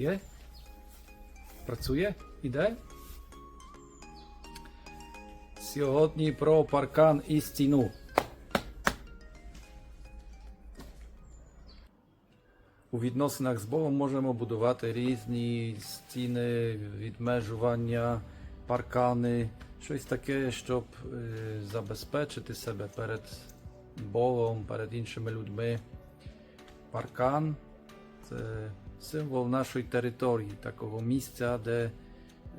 Є? Працює? Іде? Сьогодні про паркан і стіну. У відносинах з Богом можемо будувати різні стіни, відмежування, паркани, щось таке, щоб е, забезпечити себе перед Богом, перед іншими людьми. Паркан це символ нашої території, такого місця, де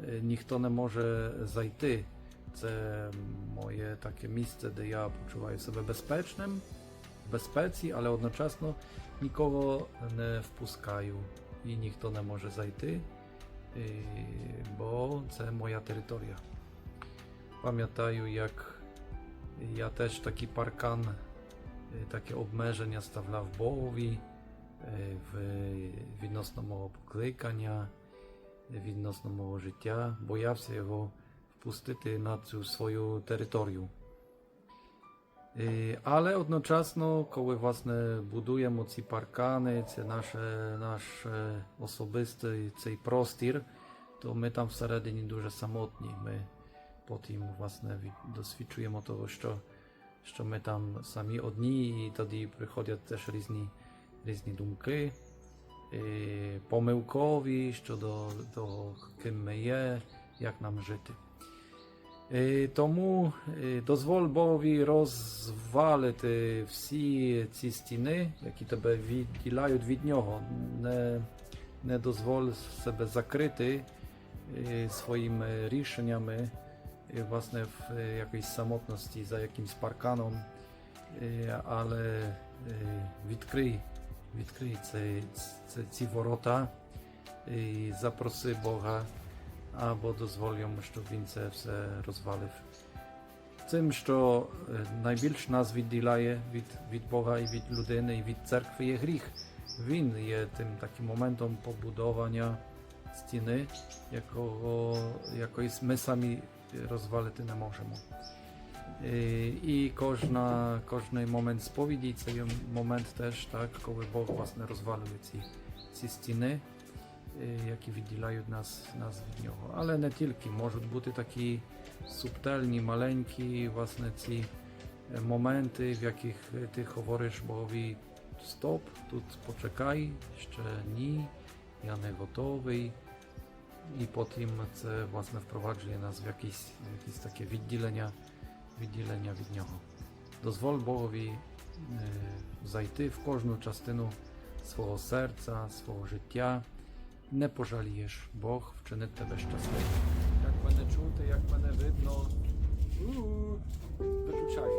е, ніхто не може зайти. Це моє таке місце, де я почуваю себе безпечним, в безпеці, але одночасно нікого не впускаю і ніхто не може зайти, і- бо це моя територія. Пам'ятаю, як я теж такий паркан, е, таке обмеження ставляв Богові е, в відносно мого покликання, відносно мого життя, боявся його впустити на цю свою територію. Е, Але одночасно, коли власне будуємо ці паркани, це наше, наш е, особистий цей простір, то ми там всередині дуже самотні. Ми потім власне досвідчуємо того, що, що ми там самі одні, і тоді приходять теж різні, різні думки, помилкові щодо того, ким ми є, як нам жити. Тому дозволь Богові розвалити всі ці стіни, які тебе відділяють від нього. Не, не дозволь себе закрити своїми рішеннями, власне, в якійсь самотності за якимсь парканом, але відкрий, відкрий ці, ці, ці ворота і запроси Бога або дозволь йому, щоб він це все розвалив. Цим, що е, найбільш нас відділяє від, від Бога і від людини, і від церкви є гріх. Він є тим таким моментом побудовання стіни, якого якоїсь ми самі розвалити не можемо. І кожна, кожний момент сповіді це є момент теж, так, коли Бог власне розвалює ці, ці стіни які відділяють нас, нас від нього. Але не тільки, можуть бути такі субтельні, маленькі, власне, ці моменти, в яких ти говориш Богові стоп, тут почекай, ще ні, я не готовий. І потім це власне впроваджує нас в якісь, якісь таке відділення, відділення від нього. Дозволь Богові е, зайти в кожну частину свого серця, свого життя. Не пожалієш, Бог вчинить тебе щасливим. Як мене чути, як мене видно. Виключай.